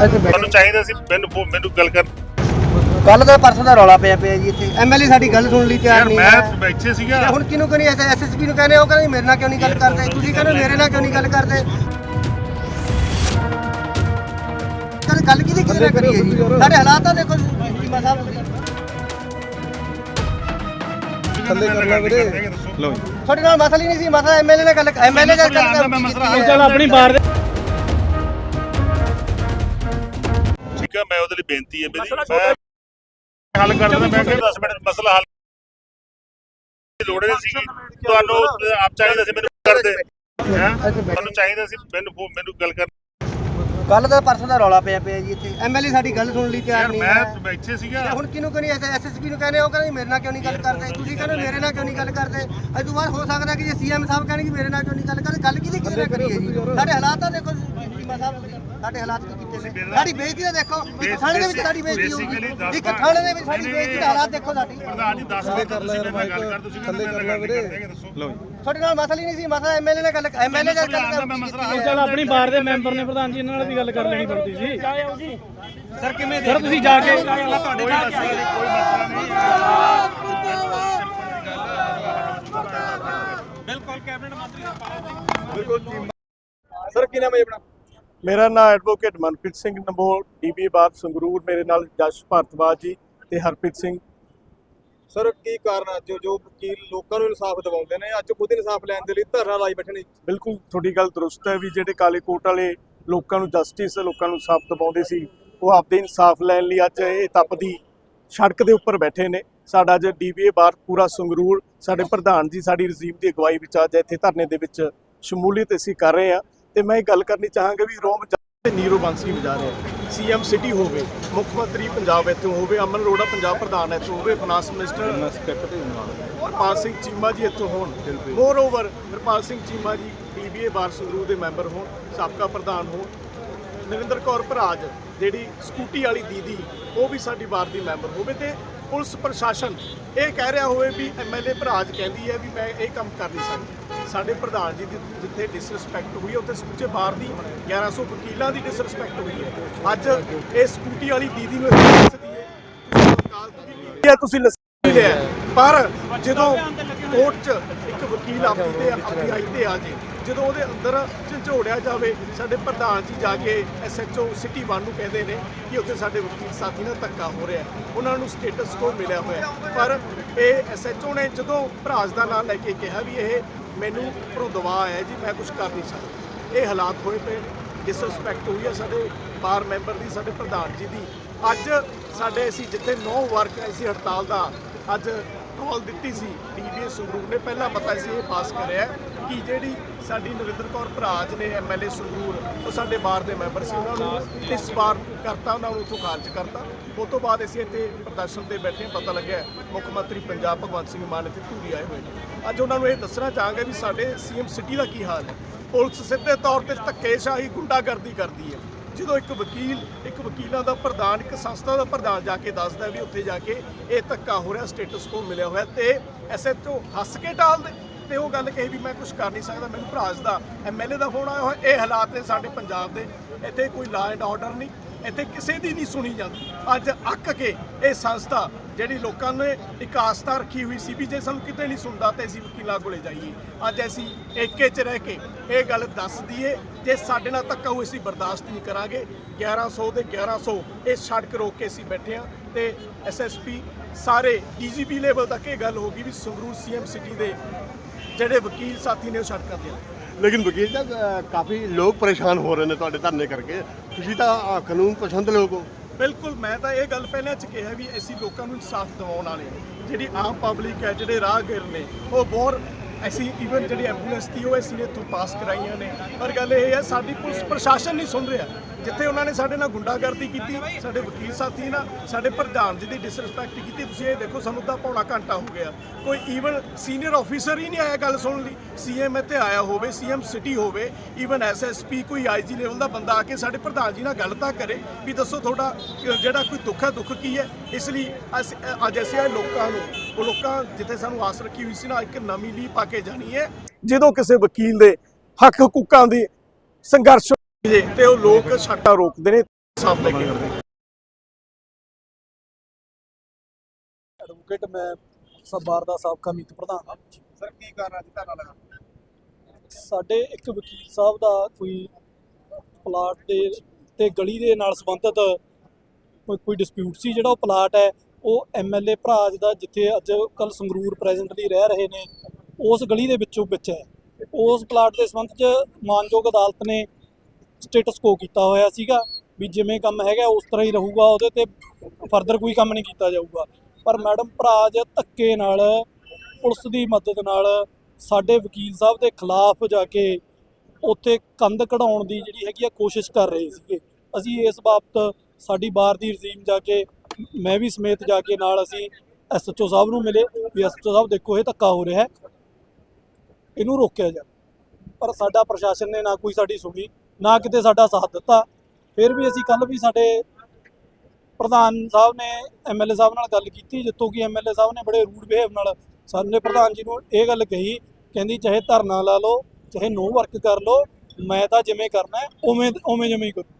ਮੈਨੂੰ ਚਾਹੀਦਾ ਸੀ ਮੈਨੂੰ ਫੋ- ਮੈਨੂੰ ਗੱਲ ਕਰ। ਕੱਲ ਦਾ ਪਰਸੋਂ ਦਾ ਰੌਲਾ ਪਿਆ ਪਿਆ ਜੀ ਇੱਥੇ। ਐਮਐਲਏ ਸਾਡੀ ਗੱਲ ਸੁਣ ਲਈ ਤਿਆਰ ਯਾਰ ਨਹੀਂ ਮੈਂ ਹੈ। ਬੈਠੇ ਸੀਗਾ। ਹੁਣ ਕਿਹਨੂੰ ਕਰੀ ਐਸਐਸਪੀ ਨੂੰ ਕਹਿੰਦੇ ਉਹ ਕਹਿੰਦੇ ਮੇਰੇ ਨਾਲ ਕਿਉਂ ਨਹੀਂ ਗੱਲ ਕਰਦੇ? ਤੁਸੀਂ ਕਹਿੰਦੇ ਮੇਰੇ ਨਾਲ ਕਿਉਂ ਨਹੀਂ ਗੱਲ ਕਰਦੇ? ਕਰ ਗੱਲ ਕਿਹਦੀ ਕਿਹਦੇ ਨਾਲ ਕਰੀਏ ਜੀ? ਸਾਡੇ ਹਾਲਾਤ ਤਾਂ ਦੇਖੋ ਚੀਮਾ ਸਾਹਿਬ ਥੱਲੇ ਕਰ ਲੈ ਵੀਰੇ। ਲਓ ਤੁਹਾਡੇ ਨਾਲ ਮਸਲਾ ਹੀ ਨਹੀਂ ਸੀ ਮਸਲਾ ਐਮਐਲਏ ਨਾਲ ਗੱਲ ਐਮਐਲਏ ਨਾਲ ਗੱਲ ਮੈਂ ਹੱਲ ਚੱਲ ਆਪਣੀ ਬਾਰ ਦੇ ਹੈ ਮੈਂ ਉਹਦੇ ਲਈ ਬੇਨਤੀ ਹੈ ਮੇਰੀ। ਮੈਂ ਹੱਲ ਕਰ ਦਿੰਦਾ ਮੈਂ ਕਿਹਾ 10 ਮਿੰਟ ਮਸਲਾ ਹੱਲ ਲੋੜ ਨਹੀਂ ਸੀ ਤੁਹਾਨੂੰ ਆਪ ਚਾਹੀਦਾ ਸੀ ਮੈਨੂੰ ਕਰ ਦੇ। ਹੈਂ? ਤੁਹਾਨੂੰ ਚਾਹੀਦਾ ਸੀ ਮੈਨੂੰ ਮੈਨੂੰ ਗੱਲ ਕਰ ਕੱਲ ਦਾ ਪਰਸੋਂ ਦਾ ਰੌਲਾ ਪਿਆ ਪਿਆ ਜੀ ਇੱਥੇ। ਐਮਐਲਏ ਸਾਡੀ ਗੱਲ ਸੁਣ ਲਈ ਤਿਆਰ ਯਾਰ ਨਹੀਂ ਮੈਂ ਬੈਠੇ ਸੀਗਾ। ਹੁਣ ਕਿਹਨੂੰ ਕਰੀ ਐਸਐਸਪੀ ਨੂੰ ਕਹਿੰਦੇ ਉਹ ਕਹਿੰਦੇ ਮੇਰੇ ਨਾਲ ਕਿਉਂ ਨਹੀਂ ਗੱਲ ਕਰਦੇ? ਤੁਸੀਂ ਕਹਿੰਦੇ ਮੇਰੇ ਨਾਲ ਕਿਉਂ ਨਹੀਂ ਗੱਲ ਕਰਦੇ? ਅੱਜ ਤੋਂ ਬਾਅਦ ਹੋ ਸਕਦਾ ਕਿ ਜੇ ਸੀਐਮ ਸਾਹਿਬ ਕਹਿਣਗੇ ਮੇਰੇ ਨਾਲ ਕਿਉਂ ਨਹੀਂ ਗੱਲ ਕਰਦੇ? ਗੱਲ ਕਿਹਦੀ ਕਿਹਦੇ ਨਾਲ ਕਰੀਏ ਜੀ? ਸਾਡੇ ਹਾਲਾਤ ਤਾਂ ਦੇਖੋ ਚੀਮਾ ਸਾਹਿਬ ਸਾਡੇ ਹਾਲਾਤ ਕੀ ਕੀਤੇ ਨੇ? ਸਾਡੀ ਬੇਇੱਜ਼ਤੀ ਤਾਂ ਦੇਖੋ ਇੱਕ ਥਾਣੇ ਦੇ ਵਿੱਚ ਸਾਡੀ ਬੇਇੱਜ਼ਤੀ ਹੋਊਗੀ। ਇੱਕ ਥਾਣੇ ਦੇ ਵਿੱਚ ਸਾਡੀ ਬੇਇੱਜ਼ਤੀ ਦੇ ਹਾਲਾਤ ਦੇਖੋ ਸਾਡੀ। ਪ੍ਰਧਾਨ ਜੀ 10 ਮਿੰਟ ਕਰ ਲੈ ਮੈਂ ਗੱਲ ਕਰ ਤੁਸੀਂ ਥੱਲੇ ਕਰ ਲੈ ਵੀਰੇ ਦੱਸੋ। ਲਓ ਤੁਹਾਡੇ ਨਾਲ ਮਸਲਾ ਹੀ ਨਹੀਂ ਸੀ ਮਸਲਾ ਐਮਐਲਏ ਨਾਲ ਗੱਲ ਐਮਐਲਏ ਨਾਲ ਗੱਲ ਮੈਂ ਮਸਲਾ ਹੱਲ ਚੱਲ ਆਪਣੀ ਬਾਰ ਦੇ ਮੈਂਬਰ ਨੇ ਪ੍ਰਧਾਨ ਜੀ ਇਹਨਾਂ ਨਾਲ ਵੀ ਗੱਲ ਕਰ ਲੈਣੀ ਪੜਦੀ ਸੀ। ਸਰ ਕਿਵੇਂ ਸਰ ਤੁਸੀਂ ਜਾ ਕੇ ਕੋਈ ਮਸਲਾ ਨਹੀਂ। ਕੋਈ ਮਸਲਾ ਨਹੀਂ ਸਰ ਕੀ ਨਾਮ ਹੈ ਆਪਣਾ? ਮੇਰਾ ਨਾਮ ਐਡਵੋਕੇਟ ਮਨਪ੍ਰੀਤ ਸਿੰਘ ਨੰਬੋਲ ਡੀਬੀ ਬਾਦ ਸੰਗਰੂਰ ਮੇਰੇ ਨਾਲ ਜਸ਼ ਭਾਰਤਵਾਜ ਜੀ ਤੇ ਹਰਪ੍ਰੀਤ ਸਿੰਘ। ਸਰ ਕੀ ਕਾਰਨ ਅੱਜ ਜੋ ਵਕੀਲ ਲੋਕਾਂ ਨੂੰ ਇਨਸਾਫ ਦਿਵਾਉਂਦੇ ਨੇ ਅੱਜ ਖੁਦ ਇਨਸਾਫ ਲੈਣ ਦੇ ਲਈ ਧਰਨਾ ਲਾਈ ਬੈਠੇ ਨੇ। ਬਿਲਕੁਲ ਤੁਹਾਡੀ ਗੱਲ ਦਰੁਸਤ ਹੈ ਵੀ ਜਿਹੜੇ ਕਾਲੇ ਕੋਟ ਵਾਲੇ ਲੋਕਾਂ ਨੂੰ ਜਸਟਿਸ ਲੋਕਾਂ ਨੂੰ ਸਾਫ਼ ਦਿਵਾਉਂਦੇ ਸੀ ਉਹ ਆਪਦੇ ਇਨਸਾਫ ਲੈਣ ਲਈ ਅੱਜ ਇਹ ਤਪਦੀ ਸੜਕ ਦੇ ਉੱਪਰ ਬੈਠੇ ਨੇ। ਸਾਡਾ ਅੱਜ ਡੀਬੀਏ ਬਾਰ ਪੂਰਾ ਸੰਗਰੂਰ ਸਾਡੇ ਪ੍ਰਧਾਨ ਜੀ ਸਾਡੀ ਰਜੀਮ ਦੀ ਅਗਵਾਈ ਵਿੱਚ ਅੱਜ ਇੱਥੇ ਧਰਨੇ ਦੇ ਵਿੱਚ ਸ਼ਮੂਲੀਅਤ ਅਸੀਂ ਕਰ ਰਹੇ ਹਾਂ। ਤੇ ਮੈਂ ਇਹ ਗੱਲ ਕਰਨੀ ਚਾਹਾਂਗਾ ਵੀ ਰੋਮ ਤੇ ਨੀਰੋ ਬੰਸੀ ਵਜਾ ਰਹੇ ਸੀਐਮ ਸਿਟੀ ਹੋਵੇ ਮੁੱਖ ਮੰਤਰੀ ਪੰਜਾਬ ਇੱਥੋਂ ਹੋਵੇ ਅਮਨ ਅਰੋੜਾ ਪੰਜਾਬ ਪ੍ਰਧਾਨ ਇੱਥੋਂ ਹੋਵੇ ਫਾਈਨਾਂਸ ਮਿਨਿਸਟਰ ਹਰਪਾਲ ਸਿੰਘ ਚੀਮਾ ਜੀ ਇੱਥੋਂ ਹੋਣ। Moreover Harpal Singh Cheema ji DBA bar Sangrur ਦੇ ਮੈਂਬਰ ਹੋਣ ਸਾਬਕਾ ਪ੍ਰਧਾਨ ਹੋਣ। ਨਰਿੰਦਰ ਕੌਰ ਭਰਾਜ ਜਿਹੜੀ ਸਕੂਟੀ ਵਾਲੀ ਦੀਦੀ ਉਹ ਵੀ ਸਾਡੀ ਬਾਰ ਦੀ ਮੈਂਬਰ ਹੋਵੇ ਤੇ ਪੁਲਿਸ ਪ੍ਰਸ਼ਾਸਨ ਇਹ ਕਹਿ ਰਿਹਾ ਹੋਵੇ ਵੀ ਐਮਐਲਏ ਭਰਾਜ ਕਹਿੰਦੀ ਹੈ ਵੀ ਮੈਂ ਇਹ ਕੰਮ ਕਰ ਨਹੀਂ ਸਕਦੀ। ਸਾਡੇ ਪ੍ਰਧਾਨ ਜੀ ਦੀ ਜਿੱਥੇ ਡਿਸਰੈਸਪੈਕਟ ਹੋਈ ਹੈ, ਉੱਥੇ ਸਮੁੱਚੇ ਬਾਰ ਦੀ 1100 ਵਕੀਲਾਂ ਦੀ ਡਿਸਰੈਸਪੈਕਟ ਹੋਈ ਹੈ। ਅੱਜ ਇਹ ਸਕੂਟੀ ਵਾਲੀ ਦੀਦੀ ਨੂੰ ਇਹ ਤੁਸੀਂ ਲੱਸੀ ਲਿਆ। ਪਰ ਜਦੋਂ ਕੋਰਟ 'ਚ ਇੱਕ ਵਕੀਲ ਆਪਣੀ ਤੇ ਆਪਣੀ ਆਈ ਤੇ ਆ ਜੇ ਜਦੋਂ ਉਹਦੇ ਅੰਦਰ ਝੰਜੋੜਿਆ ਜਾਵੇ ਸਾਡੇ ਪ੍ਰਧਾਨ ਜੀ ਜਾ ਕੇ ਐਸਐਚਓ ਸਿਟੀ 1 ਨੂੰ ਕਹਿੰਦੇ ਨੇ ਕਿ ਉੱਥੇ ਸਾਡੇ ਵਕੀਲ ਸਾਥੀ ਨਾਲ ਧੱਕਾ ਹੋ ਰਿਹਾ ਉਹਨਾਂ ਨੂੰ ਸਟੇਟਸ ਕੋ ਮਿਲਿਆ ਹੋਇਆ ਪਰ ਇਹ ਐਸਐਚਓ ਨੇ ਜਦੋਂ ਭਰਾਜ ਦਾ ਨਾਮ ਲੈ ਕੇ ਕਿਹਾ ਵੀ ਇਹ ਮੈਨੂੰ ਉੱਪਰੋਂ ਦਵਾ ਆਇਆ ਜੀ, ਮੈਂ ਕੁਝ ਕਰ ਨਹੀਂ ਸਕਦਾ। ਇਹ ਹਾਲਾਤ ਹੋਏ ਪਏ ਨੇ ਹੋਈ ਹੈ ਸਾਡੇ ਬਾਰ ਮੈਂਬਰ ਦੀ, ਸਾਡੇ ਪ੍ਰਧਾਨ ਜੀ ਦੀ। ਅੱਜ ਸਾਡੇ ਅਸੀਂ ਜਿੱਥੇ 9 ਵਰਕ ਐਸੀ ਹੜਤਾਲ ਦਾ, ਅੱਜ ਕਾਲ ਦਿੱਤੀ ਸੀ ਡੀਬੀਏ ਸੰਗਰੂਰ ਨੇ। ਪਹਿਲਾਂ ਪਤਾ ਸੀ ਇਹ ਪਾਸ ਕਰਿਆ ਕਿ ਜਿਹੜੀ ਸਾਡੀ ਨਰਿੰਦਰ ਕੌਰ ਭਰਾਜ ਨੇ ਐਮਐਲਏ ਸੰਗਰੂਰ, ਉਹ ਸਾਡੇ ਬਾਰ ਦੇ ਮੈਂਬਰ ਸੀ ਉਹਨਾਂ ਨੂੰ ਇਸ ਵਾਰ ਕਰਤਾ, ਉਹਨਾਂ ਨੂੰ ਉੱਥੋਂ ਖਾਰਜ ਕਰਤਾ। ਉਸ ਤੋਂ ਬਾਅਦ ਅਸੀਂ ਇੱਥੇ ਪ੍ਰਦਰਸ਼ਨ ਤੇ ਬੈਠੇ ਪਤਾ ਲੱਗਿਆ ਮੁੱਖ ਮੰਤਰੀ ਪੰਜਾਬ ਭਗਵੰਤ ਸਿੰਘ ਮਾਨ ਇੱਥੇ ਧੂਰੀ ਆਏ ਹੋਏ ਨੇ। ਅੱਜ ਉਹਨਾਂ ਨੂੰ ਇਹ ਦੱਸਣਾ ਚਾਹਾਂਗੇ ਵੀ ਸਾਡੇ ਸੀਐਮ ਸਿਟੀ ਦਾ ਕੀ ਹਾਲ ਹੈ। ਪੁਲਿਸ ਸਿੱਧੇ ਤੌਰ ਤੇ ਧੱਕੇਸ਼ਾਹੀ, ਗੁੰਡਾਗਰਦੀ ਕਰਦੀ ਹੈ। ਜਦੋਂ ਇੱਕ ਵਕੀਲ, ਇੱਕ ਵਕੀਲਾਂ ਦਾ ਪ੍ਰਧਾਨ, ਇੱਕ ਸੰਸਥਾ ਦਾ ਪ੍ਰਧਾਨ ਜਾ ਕੇ ਦੱਸਦਾ ਵੀ ਉੱਥੇ ਜਾ ਕੇ ਇਹ ਧੱਕਾ ਹੋ ਰਿਹਾ ਸਟੇਟਸ ਕੋ ਮਿਲਿਆ ਹੋਇਆ ਤੇ ਐਸਐਚਓ ਹੱਸ ਕੇ ਟਾਲਦੇ ਤੇ ਉਹ ਗੱਲ ਕਹੀ ਵੀ ਮੈਂ ਕੁਝ ਕਰ ਨਹੀਂ ਸਕਦਾ, ਮੈਨੂੰ ਭਰਾਜ ਦਾ ਐਮਐਲਏ ਦਾ ਫੋਨ ਆਇਆ ਹੋਇਆ, ਇਹ ਹਾਲਾਤ ਨੇ ਸਾਡੇ ਪੰਜਾਬ ਦੇ, ਇੱਥੇ ਕੋਈ ਲਾ ਐਂਡ ਆਰਡਰ ਨਹੀਂ, ਇੱਥੇ ਕਿਸੇ ਦੀ ਨਹੀਂ ਸੁਣੀ ਜਾਂਦੀ। ਅੱਜ ਅੱਕ ਕੇ ਇਹ ਸੰਸਥਾ ਜਿਹੜੀ ਲੋਕਾਂ ਨੇ ਇੱਕ ਆਸਥਾ ਰੱਖੀ ਹੋਈ ਸੀ ਵੀ ਜੇ ਸਾਨੂੰ ਕਿਤੇ ਨਹੀਂ ਸੁਣਦਾ ਤੇ ਅਸੀਂ ਵਕੀਲਾਂ ਕੋਲੇ ਜਾਈਏ। ਅੱਜ ਅਸੀਂ ਏਕੇ 'ਚ ਰਹਿ ਕੇ ਇਹ ਗੱਲ ਦੱਸ ਦਈਏ, ਜੇ ਸਾਡੇ ਨਾਲ ਧੱਕਾ ਹੋਈ ਅਸੀਂ ਬਰਦਾਸ਼ਤ ਨਹੀਂ ਕਰਾਂਗੇ। 1100 ਦੇ 1100 ਇਹ ਸੜਕ ਰੋਕ ਕੇ ਅਸੀਂ ਬੈਠੇ ਹਾਂ ਤੇ ਐਸਐਸਪੀ ਸਾਰੇ ਡੀਜੀਪੀ ਲੈਵਲ ਤੱਕ ਇਹ ਗੱਲ ਹੋ ਗਈ ਵੀ ਸੰਗਰੂਰ ਸੀਐਮ ਸਿਟੀ ਦੇ ਜਿਹੜੇ ਵਕੀਲ ਸਾਥੀ ਨੇ ਉਹ ਸੜਕਾਂ ਤੇ ਲੇਕਿਨ ਵਕੀਲ ਸਾਹਿਬ ਕਾਫੀ ਲੋਕ ਪਰੇਸ਼ਾਨ ਹੋ ਰਹੇ ਨੇ ਤੁਹਾਡੇ ਧਰਨੇ ਕਰਕੇ। ਤੁਸੀਂ ਤਾਂ ਕਾਨੂੰਨ ਪਸੰਦ ਲੋਕ ਹੋ। ਬਿਲਕੁਲ, ਮੈਂ ਤਾਂ ਇਹ ਗੱਲ ਪਹਿਲਾਂ ਚ ਕਿਹਾ ਵੀ ਅਸੀਂ ਲੋਕਾਂ ਨੂੰ ਇਨਸਾਫ ਦਿਵਾਉਣ ਵਾਲੇ ਜਿਹੜੀ ਆਮ ਪਬਲਿਕ ਹੈ, ਜਿਹੜੇ ਰਾਹਗੀਰ ਨੇ, ਉਹ ਬਹੁਤ, ਅਸੀਂ ਈਵਨ ਜਿਹੜੀ ਐਂਬੂਲੈਂਸ ਦੀ ਉਹ ਅਸੀਂ ਨੇ ਇੱਥੋਂ ਪਾਸ ਕਰਾਈਆਂ ਨੇ। ਪਰ ਗੱਲ ਇਹ ਹੈ, ਸਾਡੀ ਪੁਲਿਸ ਪ੍ਰਸ਼ਾਸਨ ਨਹੀਂ ਸੁਣ ਰਿਹਾ। ਜਿੱਥੇ ਉਹਨਾਂ ਨੇ ਸਾਡੇ ਨਾਲ ਗੁੰਡਾਗਰਦੀ ਕੀਤੀ, ਸਾਡੇ ਵਕੀਲ ਸਾਥੀ ਨਾਲ ਸਾਡੇ ਪ੍ਰਧਾਨ ਜੀ ਦੀ ਡਿਸਰੈਸਪੈਕਟ ਕੀਤੀ। ਤੁਸੀਂ ਇਹ ਦੇਖੋ, ਸਾਨੂੰ ਤਾਂ ਪੌਣਾ ਘੰਟਾ ਹੋ ਗਿਆ। ਕੋਈ ਈਵਨ ਸੀਨੀਅਰ ਆਫੀਸਰ ਹੀ ਨਹੀਂ ਆਇਆ ਗੱਲ ਸੁਣਨ ਲਈ। ਸੀਐਮ ਇੱਥੇ ਆਇਆ ਹੋਵੇ ਸੀਐਮ ਸਿਟੀ ਹੋਵੇ ਈਵਨ ਐਸਐਸਪੀ ਕੋਈ ਆਈਜੀ ਲੈਵਲ ਦਾ ਬੰਦਾ ਆ ਕੇ ਸਾਡੇ ਪ੍ਰਧਾਨ ਜੀ ਨਾਲ ਗੱਲ ਤਾਂ ਕਰੇ ਵੀ ਦੱਸੋ ਤੁਹਾਡਾ, ਜਿਹੜਾ ਕੋਈ ਦੁੱਖ ਹੈ, ਦੁੱਖ ਕੀ ਹੈ? ਇਸ ਲਈ ਅਸੀਂ, ਅੱਜ ਅਸੀਂ ਇਹ ਲੋਕਾਂ ਨੂੰ। ਉਹ ਲੋਕਾਂ ਜਿੱਥੇ ਸਾਨੂੰ ਆਸ ਰੱਖੀ ਹੋਈ ਸੀ ਨਾ, ਇੱਕ ਨਵੀਂ ਲੀਹ ਪਾ ਕੇ ਜਾਣੀ ਹੈ। ਜਦੋਂ ਕਿਸੇ ਵਕੀਲ ਦੇ ਹੱਕ ਹਕੂਕਾਂ ਦੀ ਸੰਘਰਸ਼ ਤੇ ਉਹ ਲੋਕ ਸੜਕਾਂ ਰੋਕਦੇ ਨੇ ਸਾਫ਼ ਲੈ ਕੇ ਆਉਂਦੇ ਐਡਵੋਕੇਟ ਮੈਂ ਸਬਾਰ ਦਾ ਸਾਬਕਾ ਮੀਤ ਪ੍ਰਧਾਨ ਹਾਂ। ਸਰ ਕੀ ਕਾਰਨ ਅੱਜ ਧਰਨਾ ਲਗਾ ਸਾਡੇ ਇੱਕ ਵਕੀਲ ਸਾਹਿਬ ਦਾ ਕੋਈ ਪਲਾਟ ਦੇ ਤੇ ਗਲੀ ਦੇ ਨਾਲ ਸੰਬੰਧਿਤ ਕੋਈ ਕੋਈ ਡਿਸਪਿਊਟ ਸੀ ਜਿਹੜਾ ਉਹ ਪਲਾਟ ਹੈ ਉਹ ਐਮਐਲਏ ਭਰਾਜ ਦਾ ਜਿੱਥੇ ਅੱਜ ਕੱਲ ਸੰਗਰੂਰ ਪ੍ਰੈਜ਼ੈਂਟਲੀ ਰਹਿ ਰਹੇ ਨੇ ਉਸ ਗਲੀ ਦੇ ਵਿੱਚੋਂ ਵਿੱਚ ਹੈ। ਉਸ ਪਲਾਟ ਦੇ ਸੰਬੰਧ 'ਚ ਮਾਨਯੋਗ ਅਦਾਲਤ ਨੇ ਸਟੇਟਸ ਕੋ ਕੀਤਾ ਹੋਇਆ ਸੀਗਾ ਵੀ ਜਿਵੇਂ ਕੰਮ ਹੈਗਾ ਉਸ ਤਰ੍ਹਾਂ ਹੀ ਰਹੂਗਾ, ਉਹਦੇ ਤੇ ਫਰਦਰ ਕੋਈ ਕੰਮ ਨਹੀਂ ਕੀਤਾ ਜਾਊਗਾ। ਪਰ ਮੈਡਮ ਭਰਾਜ ਧੱਕੇ ਨਾਲ ਪੁਲਿਸ ਦੀ ਮਦਦ ਨਾਲ ਸਾਡੇ ਵਕੀਲ ਸਾਹਿਬ ਦੇ ਖਿਲਾਫ ਜਾ ਕੇ ਉੱਥੇ ਕੰਧ ਕਢਾਉਣ ਦੀ ਜਿਹੜੀ ਹੈਗੀ ਆ ਕੋਸ਼ਿਸ਼ ਕਰ ਰਹੇ ਸੀਗੇ। ਅਸੀਂ ਇਸ ਬਾਬਤ ਸਾਡੀ ਬਾਰ ਦੀ ਰਜ਼ੀਮ ਜਾ ਕੇ, ਮੈਂ ਵੀ ਸਮੇਤ ਜਾ ਕੇ ਨਾਲ ਅਸੀਂ ਐਸਐਚਓ ਸਾਹਿਬ ਨੂੰ ਮਿਲੇ ਵੀ ਐਸਐਚਓ ਸਾਹਿਬ ਦੇਖੋ ਇਹ ਧੱਕਾ ਹੋ ਰਿਹਾ ਹੈ। ਇਹਨੂੰ ਰੋਕਿਆ ਜਾਵੇ। ਪਰ ਸਾਡਾ ਪ੍ਰਸ਼ਾਸਨ ਨੇ ਨਾ ਕੋਈ ਸਾਡੀ ਸੁਣੀ। ਨਾ ਕਿਤੇ ਸਾਡਾ ਸਾਥ ਦਿੱਤਾ। ਫਿਰ ਵੀ ਅਸੀਂ ਕੱਲ ਵੀ ਸਾਡੇ ਪ੍ਰਧਾਨ ਸਾਹਿਬ ਨੇ ਐਮਐਲਏ ਸਾਹਿਬ ਨਾਲ ਗੱਲ ਕੀਤੀ, ਜਿੱਥੋਂ ਕਿ ਐਮਐਲਏ ਸਾਹਿਬ ਨੇ ਬੜੇ ਰੂਡ ਬਿਹੇਵ ਨਾਲ ਸਾਡੇ ਪ੍ਰਧਾਨ ਜੀ ਨੂੰ ਇਹ ਗੱਲ ਕਹੀ, ਕਹਿੰਦੀ ਚਾਹੇ ਧਰਨਾ ਲਾ ਲਓ, ਚਾਹੇ ਨੋ ਵਰਕ ਕਰ ਲਓ, ਮੈਂ ਤਾਂ ਜਿਵੇਂ ਕਰਨਾ ਉਵੇਂ ਉਵੇਂ ਜਿਵੇਂ ਹੀ ਕਰੂੰ।